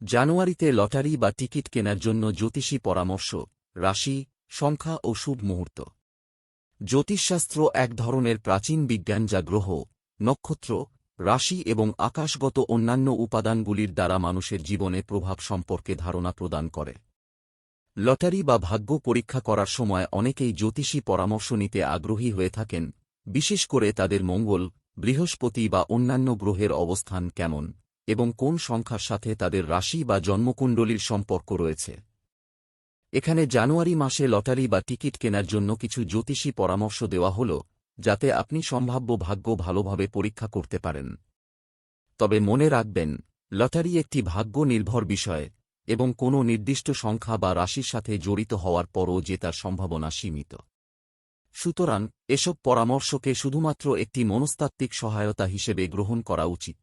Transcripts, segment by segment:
জানুয়ারিতে লটারি বা টিকিট কেনার জন্য জ্যোতিষী পরামর্শ, রাশি, সংখ্যা ও শুভ মুহূর্ত। জ্যোতিষশাস্ত্র এক ধরনের প্রাচীন বিজ্ঞান যা গ্রহ, নক্ষত্র, রাশি এবং আকাশগত অন্যান্য উপাদানগুলির দ্বারা মানুষের জীবনে প্রভাব সম্পর্কে ধারণা প্রদান করে। লটারি বা ভাগ্য পরীক্ষা করার সময় অনেকেই জ্যোতিষী পরামর্শ নিতে আগ্রহী হয়ে থাকেন, বিশেষ করে তাদের মঙ্গল, বৃহস্পতি বা অন্যান্য গ্রহের অবস্থান কেমন। এবং কোন সংখ্যার সাথে তাদের রাশি বা জন্মকুণ্ডলীর সম্পর্ক রয়েছে। এখানে জানুয়ারি মাসে লটারি বা টিকিট কেনার জন্য কিছু জ্যোতিষী পরামর্শ দেওয়া হল, যাতে আপনি সম্ভাব্য ভাগ্য ভালোভাবে পরীক্ষা করতে পারেন। তবে মনে রাখবেন, লটারি একটি ভাগ্য নির্ভর বিষয়, এবং কোনো নির্দিষ্ট সংখ্যা বা রাশির সাথে জড়িত হওয়ার পরও যে তার সম্ভাবনা সীমিত। সুতরাং, এসব পরামর্শকে শুধুমাত্র একটি মনস্তাত্ত্বিক সহায়তা হিসেবে গ্রহণ করা উচিত।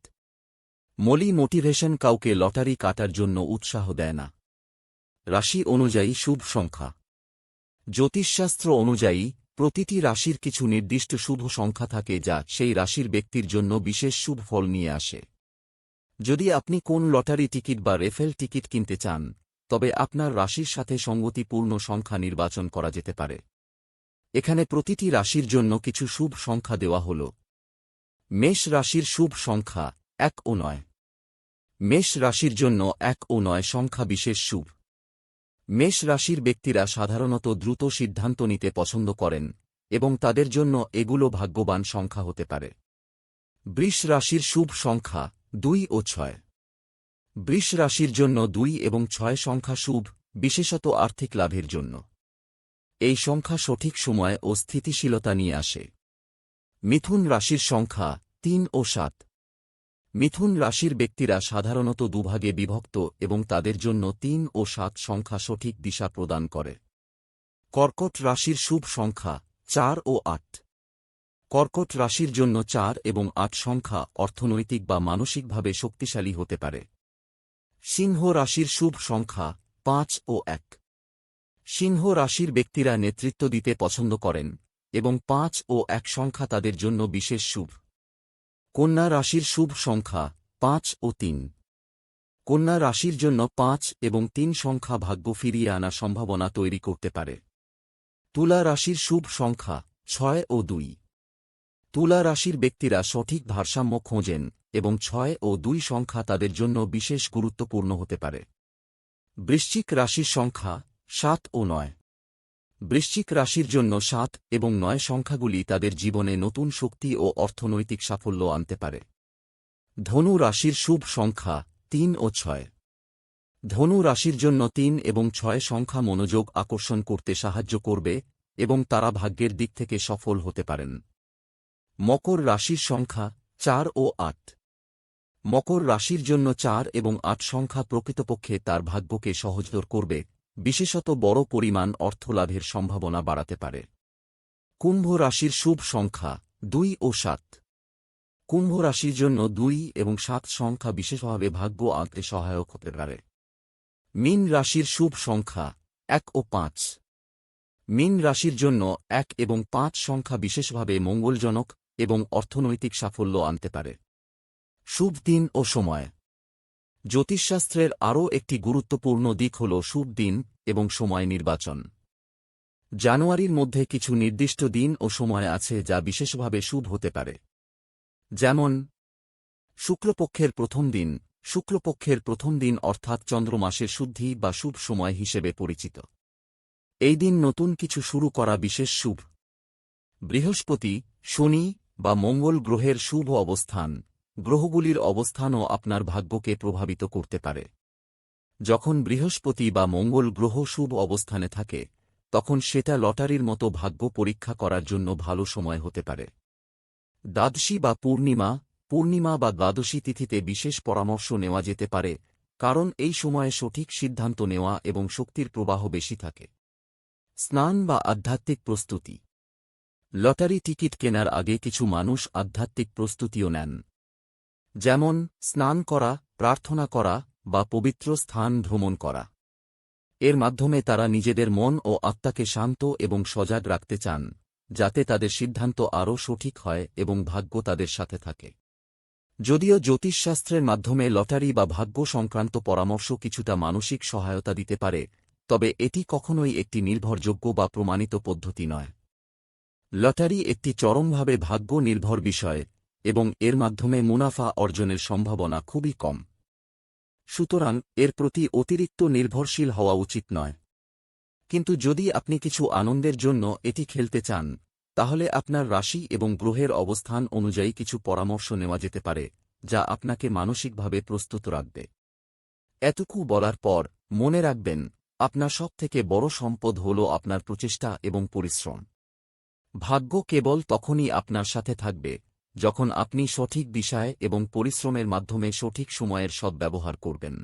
মলি মোটিভেশন কাউকে লটারি কাটার জন্য উৎসাহ দেয় না। রাশি অনুযায়ী শুভ সংখ্যা। জ্যোতিষশাস্ত্র অনুযায়ী, প্রতিটি রাশির কিছু নির্দিষ্ট শুভ সংখ্যা থাকে যা সেই রাশির ব্যক্তির জন্য বিশেষ শুভ ফল নিয়ে আসে। যদি আপনি কোন লটারি টিকিট বা রেফেল টিকিট কিনতে চান, তবে আপনার রাশির সাথে সঙ্গতিপূর্ণ সংখ্যা নির্বাচন করা যেতে পারে। এখানে প্রতিটি রাশির জন্য কিছু শুভ সংখ্যা দেওয়া হল। মেষ রাশির শুভ সংখ্যা এক ও নয়। মেষ রাশির জন্য এক ও নয় সংখ্যা বিশেষ শুভ। মেষ রাশির ব্যক্তিরা সাধারণত দ্রুত সিদ্ধান্ত নিতে পছন্দ করেন এবং তাদের জন্য এগুলো ভাগ্যবান সংখ্যা হতে পারে। বৃষ রাশির শুভ সংখ্যা দুই ও ছয়। বৃষ রাশির জন্য দুই এবং ছয় সংখ্যা শুভ, বিশেষত আর্থিক লাভের জন্য। এই সংখ্যা সঠিক সময় ও স্থিতিশীলতা নিয়ে আসে। মিথুন রাশির সংখ্যা তিন ও সাত। মিথুন রাশির ব্যক্তিরা সাধারণত দুভাগে বিভক্ত এবং তাদের জন্য তিন ও সাত সংখ্যা সঠিক দিশা প্রদান করে। কর্কট রাশির শুভ সংখ্যা চার ও আট। কর্কট রাশির জন্য চার এবং আট সংখ্যা অর্থনৈতিক বা মানসিকভাবে শক্তিশালী হতে পারে। সিংহ রাশির শুভ সংখ্যা পাঁচ ও এক। সিংহ রাশির ব্যক্তিরা নেতৃত্ব দিতে পছন্দ করেন এবং পাঁচ ও এক সংখ্যা তাদের জন্য বিশেষ শুভ। কন্যা রাশির শুভ সংখ্যা পাঁচ ও তিন। কন্যা রাশির জন্য পাঁচ এবং তিন সংখ্যা ভাগ্য ফিরিয়ে আনা সম্ভাবনা তৈরি করতে পারে। তুলা রাশির শুভ সংখ্যা ছয় ও দুই। তুলা রাশির ব্যক্তিরা সঠিক ভারসাম্য খোঁজেন এবং ছয় ও দুই সংখ্যা তাদের জন্য বিশেষ গুরুত্বপূর্ণ হতে পারে। বৃশ্চিক রাশির সংখ্যা সাত ও নয়। বৃশ্চিক রাশির জন্য সাত এবং নয় সংখ্যাগুলি তাদের জীবনে নতুন শক্তি ও অর্থনৈতিক সাফল্য আনতে পারে। ধনু রাশির শুভ সংখ্যা তিন ও ছয়। ধনু রাশির জন্য তিন এবং ছয় সংখ্যা মনোযোগ আকর্ষণ করতে সাহায্য করবে এবং তারা ভাগ্যের দিক থেকে সফল হতে পারেন। মকর রাশির সংখ্যা চার ও আট। মকর রাশির জন্য চার এবং আট সংখ্যা প্রকৃতপক্ষে তার ভাগ্যকে সহজতর করবে বিশেষত বড় পরিমাণ অর্থলাভের সম্ভাবনা বাড়াতে পারে। কুম্ভ রাশির শুভ সংখ্যা দুই ও সাত। কুম্ভ রাশির জন্য দুই এবং সাত সংখ্যা বিশেষভাবে ভাগ্য আঁকতে সহায়ক হতে পারে। মিন রাশির শুভ সংখ্যা এক ও পাঁচ। মিন রাশির জন্য এক এবং পাঁচ সংখ্যা বিশেষভাবে মঙ্গলজনক এবং অর্থনৈতিক সাফল্য আনতে পারে। শুভ দিন ও সময়। জ্যোতিষশাস্ত্রের আরও একটি গুরুত্বপূর্ণ দিক হল শুভ দিন এবং সময় নির্বাচন। জানুয়ারির মধ্যে কিছু নির্দিষ্ট দিন ও সময় আছে যা বিশেষভাবে শুভ হতে পারে। যেমন, শুক্লপক্ষের প্রথম দিন, শুক্লপক্ষের প্রথম দিন অর্থাৎ চন্দ্রমাসের শুদ্ধি বা শুভ সময় হিসেবে পরিচিত। এই দিন নতুন কিছু শুরু করা বিশেষ শুভ। বৃহস্পতি, শনি বা মঙ্গল গ্রহের শুভ অবস্থান। গ্রহগুলির অবস্থানও আপনার ভাগ্যকে প্রভাবিত করতে পারে। যখন বৃহস্পতি বা মঙ্গল গ্রহ শুভ অবস্থানে থাকে, তখন সেটা লটারির মতো ভাগ্য পরীক্ষা করার জন্য ভালো সময় হতে পারে। দ্বাদশী বা পূর্ণিমা পূর্ণিমা বা দ্বাদশী তিথিতে বিশেষ পরামর্শ নেওয়া যেতে পারে, কারণ এই সময়ে সঠিক সিদ্ধান্ত নেওয়া এবং শক্তির প্রবাহ বেশি থাকে। স্নান বা আধ্যাত্মিক প্রস্তুতি। লটারি টিকিট কেনার আগে কিছু মানুষ আধ্যাত্মিক প্রস্তুতিও নেন। যেমন, স্নান করা, প্রার্থনা করা, বা পবিত্র স্থান ভ্রমণ করা। এর মাধ্যমে তারা নিজেদের মন ও আত্মাকে শান্ত এবং সজাগ রাখতে চান, যাতে তাদের সিদ্ধান্ত আরও সঠিক হয় এবং ভাগ্য তাদের সাথে থাকে। যদিও জ্যোতিষশাস্ত্রের মাধ্যমে লটারি বা ভাগ্য সংক্রান্ত পরামর্শ কিছুটা মানসিক সহায়তা দিতে পারে, তবে এটি কখনোই একটি নির্ভরযোগ্য বা প্রমাণিত পদ্ধতি নয়। লটারি একটি চরমভাবে ভাগ্য নির্ভর বিষয় এবং এর মাধ্যমে মুনাফা অর্জনের সম্ভাবনা খুবই কম। সুতরাং, এর প্রতি অতিরিক্ত নির্ভরশীল হওয়া উচিত নয়। কিন্তু যদি আপনি কিছু আনন্দের জন্য এটি খেলতে চান, তাহলে আপনার রাশি এবং গ্রহের অবস্থান অনুযায়ী কিছু পরামর্শ নেওয়া যেতে পারে, যা আপনাকে মানসিকভাবে প্রস্তুত রাখবে। এতটুকু বলার পর, মনে রাখবেন, আপনার সবথেকে বড় সম্পদ হল আপনার প্রচেষ্টা এবং পরিশ্রম। ভাগ্য কেবল তখনই আপনার সাথে থাকবে যখন আপনি সঠিক বিষয় এবং পরিশ্রমের মাধ্যমে সঠিক সময়ের সদ্ব্যবহার করবেন।